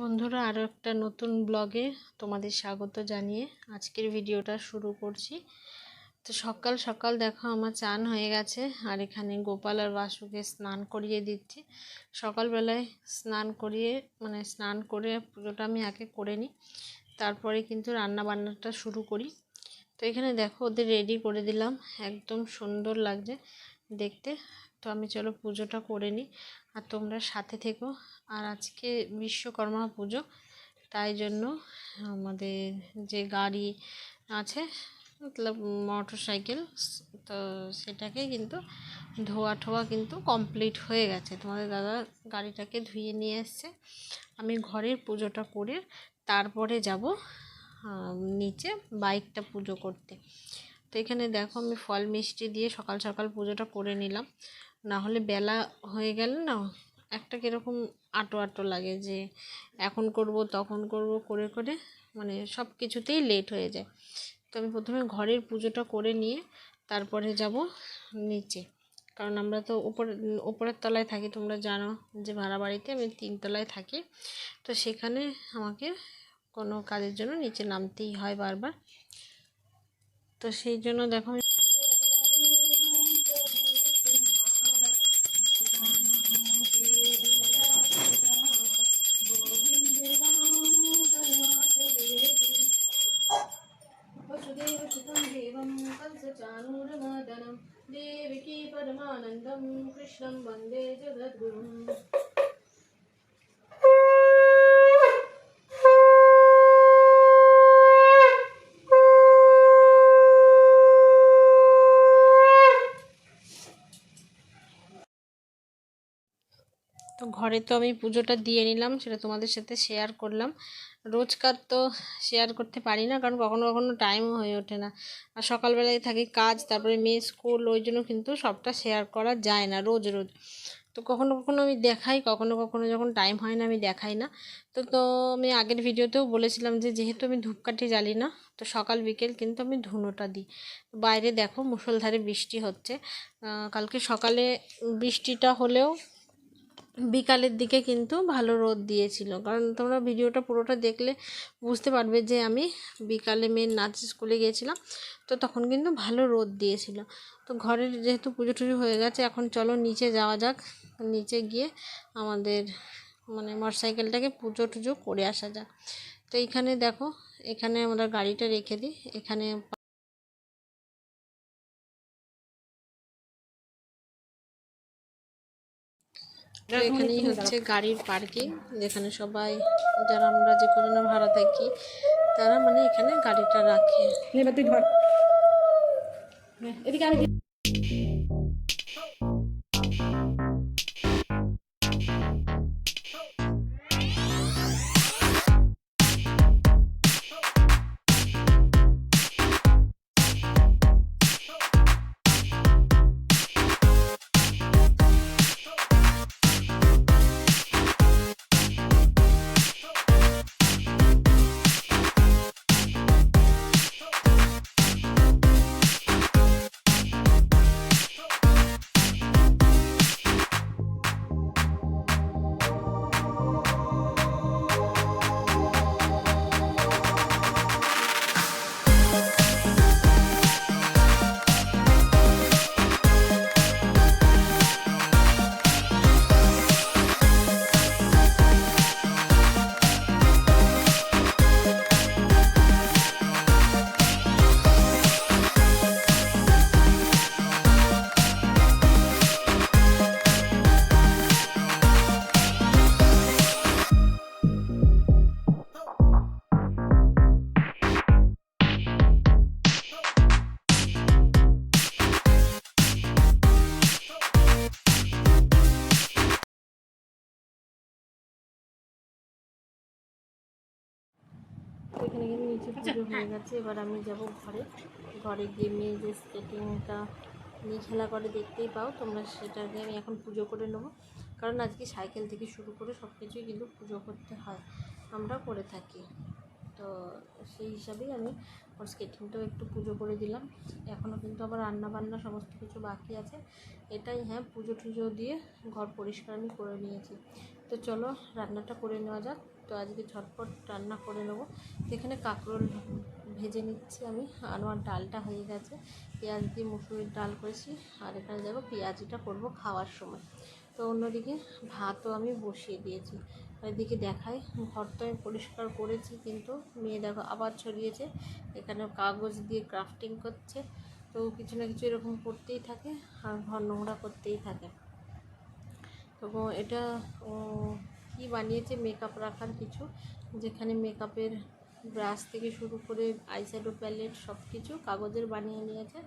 বন্ধুরা আরও একটা নতুন ব্লগে তোমাদের স্বাগত জানিয়ে আজকের ভিডিওটা শুরু করছি। তো সকাল সকাল দেখো আমার চান হয়ে গেছে, আর এখানে গোপাল আর বাসুকে স্নান করিয়ে দিচ্ছি। সকালবেলায় স্নান করিয়ে মানে স্নান করে পুজোটা আমি আগে করে নিই, তারপরে কিন্তু রান্না বান্নাটা শুরু করি। তো এখানে দেখো ওদের রেডি করে দিলাম, একদম সুন্দর লাগছে দেখতে। তো আমি চলো পুজোটা করে নিই। আর তোমরা সাথে থেকো। আর আজকে বিশ্বকর্মা পুজো, তাই জন্য আমাদের যে গাড়ি আছে, মতলব মোটর সাইকেল তো সেটাকে কিন্তু ধোয়া ঠোয়া কিন্তু কমপ্লিট হয়ে গেছে। তোমাদের দাদা গাড়িটাকে ধুয়ে নিয়ে এসছে। আমি ঘরের পুজোটা করে তারপরে যাব নিচে বাইকটা পুজো করতে। তো এখানে দেখো আমি ফল মিষ্টি দিয়ে সকাল সকাল পুজোটা করে নিলাম। না হলে বেলা হয়ে গেলে না, একটা কীরকম আটো আটো লাগে যে এখন করব, তখন করব, করে করে মানে সব কিছুতেই লেট হয়ে যায়। তো আমি প্রথমে ঘরের পুজোটা করে নিয়ে তারপরে যাব নিচে। কারণ আমরা তো ওপরে, ওপরের তলায় থাকি, তোমরা জানো যে ভাড়া বাড়িতে আমি তিনতলায় থাকি। তো সেখানে আমাকে কোনো কাজের জন্য নিচে নামতেই হয় বারবার। তো সেই জন্য দেখো వాసుదేవసుతం దేవం కంసచానూరమదనం దేవికీ పరమానందం. కృష్ణం వందే జగద్గురుం. ঘরে তো আমি পুজোটা দিয়ে নিলাম, সেটা তোমাদের সাথে শেয়ার করলাম। রোজকার তো শেয়ার করতে পারি না, কারণ কখনো কখনো টাইমও হয়ে ওঠে না। আর সকালবেলায় থাকি কাজ, তারপরে মেয়ে স্কুল ওই জন্য কিন্তু সবটা শেয়ার করা যায় না রোজ রোজ। তো কখনো কখনো আমি দেখাই, কখনো কখনো যখন টাইম হয় না আমি দেখাই না। তো তো আমি আগের ভিডিওতেও বলেছিলাম যে যেহেতু আমি ধূপকাঠি জ্বালি না, তো সকাল বিকেল কিন্তু আমি ধুনোটা দিই। বাইরে দেখো মুসলধারে বৃষ্টি হচ্ছে। কালকে সকালে বৃষ্টিটা হলেও বিকালের দিকে কিন্তু ভালো রোদ দিয়েছিল। কারণ তোমরা ভিডিওটা পুরোটা দেখলে বুঝতে পারবে যে আমি বিকালে মেয়ের নাচ স্কুলে গিয়েছিলাম, তো তখন কিন্তু ভালো রোদ দিয়েছিল। তো ঘরের যেহেতু পুজো টুজো হয়ে গেছে, এখন চলো নিচে যাওয়া যাক। নিচে গিয়ে আমাদের মানে মোটরসাইকেলটাকে পুজো টুজো করে আসা যাক। তো এইখানে দেখো, এখানে আমরা গাড়িটা রেখে দিই। এখানে এখানেই হচ্ছে গাড়ির পার্কিং যেখানে সবাই যারা আমরা যে কোনো ভাড়া থাকি তারা মানে এখানে গাড়িটা রাখে। এদিকে আমি এখানে কিন্তু নিচে পুজো হয়ে গেছে। এবার আমি যাব ঘরে। ঘরে গিয়ে মেয়ে যে স্কেটিংটা নিয়ে খেলা করে দেখতেই পাও তোমরা সেটাকে আমি এখন পুজো করে নেব। কারণ আজকে সাইকেল থেকে শুরু করে সব কিছুই কিন্তু পুজো করতে হয় আমরা করে থাকি। তো সেই হিসাবেই আমি ওর স্কেটিংটাও একটু পুজো করে দিলাম। এখনও কিন্তু আবার রান্না বান্না সমস্ত কিছু বাকি আছে। এটাই হ্যাঁ পুজো টুজো দিয়ে ঘর পরিষ্কার আমি করে নিয়েছি। তো চলো রান্নাটা করে নেওয়া যাক। তো আজকে ঝটপট রান্না করে নেব। তো এখানে কাঁকরোল ভেজে নিচ্ছি আমি। আর আমার ডালটা হয়ে গেছে। পেঁয়াজ দিয়ে মুসুরির ডাল করেছি। আর এখানে যাব পেঁয়াজিটা করব খাওয়ার সময়। তো অন্যদিকে ভাতও আমি বসিয়ে দিয়েছি। এদিকে দেখাই, ঘরটা আমি পরিষ্কার করেছি কিন্তু মেয়ে দেখো আবার ছড়িয়েছে। এখানে কাগজ দিয়ে ক্রাফটিং করছে। তো কিছু না কিছু এরকম করতেই থাকে আর ঘর নোংরা করতেই থাকে। তো এটা কি বানিয়েছে মেকআপ রাখার কিছু, যেখানে মেকআপের ব্রাশ থেকে শুরু করে আইশ্যাডো প্যালেট সব কিছু কাগজের বানিয়ে নিয়েছে,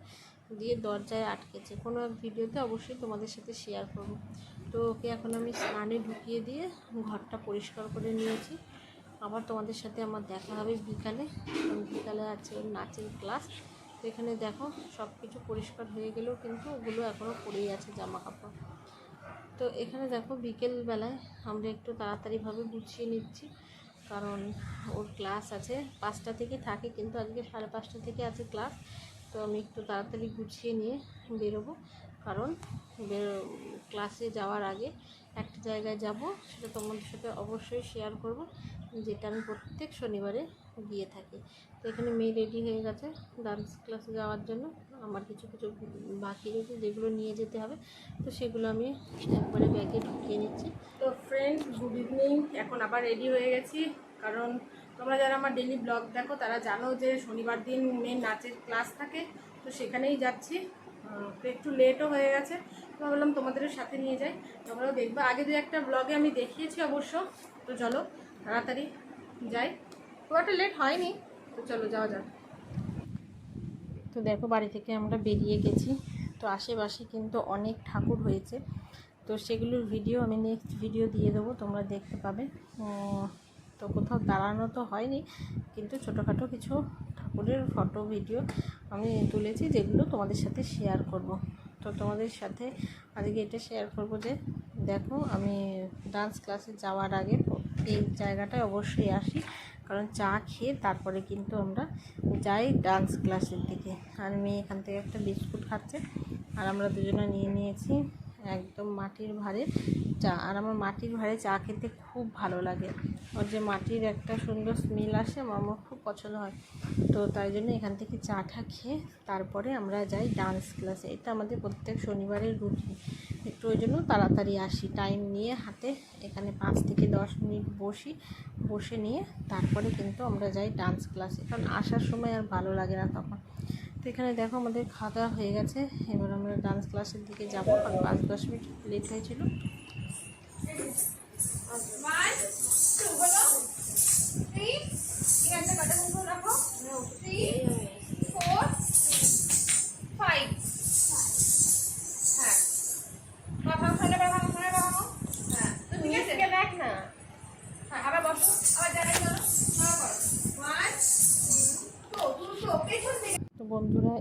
দিয়ে দরজায় আটকেছে। কোনো এক ভিডিওতে অবশ্যই তোমাদের সাথে শেয়ার করব। তো ওকে এখন আমি স্নানে ঢুকিয়ে দিয়ে ঘরটা পরিষ্কার করে নিয়েছি। আবার তোমাদের সাথে আমার দেখা হবে বিকালে। বিকালে আছে নাচের ক্লাস এখানে দেখো সব কিছু পরিষ্কার হয়ে গেলেও কিন্তু ওগুলো এখনও পড়েই আছে জামা কাপড় তো এখানে দেখো বিকেলবেলায় আমরা একটু তাড়াতাড়িভাবে গুছিয়ে নিচ্ছি। কারণ ওর ক্লাস আছে, পাঁচটা থেকে থাকে কিন্তু আজকে সাড়ে পাঁচটা থেকে আছে ক্লাস। তো আমি একটু তাড়াতাড়ি গুছিয়ে নিয়ে বেরোবো। কারণ ক্লাসে যাওয়ার আগে একটা জায়গায় যাব, সেটা তোমাদের সাথে অবশ্যই শেয়ার করব, যেটা আমি প্রত্যেক শনিবারে গিয়ে থাকি। তো এখানে মেয়ে রেডি হয়ে গেছে ডান্স ক্লাসে যাওয়ার জন্য। আমার কিছু কিছু বাকি রয়েছে, যেগুলো নিয়ে যেতে হবে, তো সেগুলো আমি একবারে ব্যাগে ঢুকিয়ে নিচ্ছি। তো ফ্রেন্ড গুড ইভিনিং এখন আবার রেডি হয়ে গেছি, কারণ তোমরা যারা আমার ডেলি ব্লগ দেখো, তারা জানো যে শনিবার দিন মেন নাচের ক্লাস থাকে, তো সেখানেই যাচ্ছি। তো একটু লেটও হয়ে গেছে। ভাবলাম তোমাদের সাথে নিয়ে যাই। তোমরাও দেখবে। আগে দু একটা ব্লগে আমি দেখিয়েছি অবশ্য। তো চলো, তাড়াতাড়ি যাই। খুব একটা লেট হয়নি। তো চলো, যাওয়া যাক। তো দেখো, বাড়ি থেকে আমরা বেরিয়ে গেছি। তো আশেপাশে কিন্তু অনেক ঠাকুর হয়েছে। তো সেগুলোর ভিডিও আমি নেক্সট ভিডিও দিয়ে দেবো। তোমরা দেখতে পাবে। তো কোথাও দাঁড়ানো তো হয়নি, কিন্তু ছোটোখাটো কিছু ঠাকুরের ফটো, ভিডিও আমি তুলেছি যেগুলো তোমাদের সাথে শেয়ার করব। তো তোমাদের সাথে আজকে এটা শেয়ার করব যে, দেখো আমি ডান্স ক্লাসে যাওয়ার আগে এই জায়গাটায় অবশ্যই আসি, কারণ চা খেয়ে তারপরে কিন্তু আমরা যাই ডান্স ক্লাসের দিকে। আর মেয়ে এখান থেকে একটা বিস্কুট খাচ্ছে, আর আমরা দুজনে নিয়ে নিয়েছি। একদম মাটির ভারে চা। আর আমার মাটির ভারে চা খেতে খুব ভালো লাগে। ওর যে মাটির একটা সুন্দর স্মেল আসে আমার খুব পছন্দ হয়। তো তাই জন্য এখান থেকে চাটা খেয়ে তারপরে আমরা যাই ডান্স ক্লাসে এটা আমাদের প্রত্যেক শনিবারের রুটিন একটু ওই জন্য তাড়াতাড়ি আসি। টাইম নিয়ে হাতে এখানে পাঁচ থেকে দশ মিনিট বসি। বসে নিয়ে তারপরে কিন্তু আমরা যাই ডান্স ক্লাসে কারণ আসার সময় আর ভালো লাগে না তখন। তো এখানে দেখো আমাদের খাওয়া হয়ে গেছে। এবার আমরা ডান্স ক্লাসের দিকে যাব। আর পাঁচ, দশ মিনিট লেট হয়েছিল।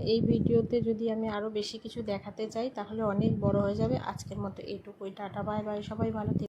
এই ভিডিওতে যদি আমি আরও বেশি কিছু দেখাতে চাই, তাহলে অনেক বড় হয়ে যাবে। আজকের মতো এটুকুই। টাটা, বাই বাই, সবাই ভালো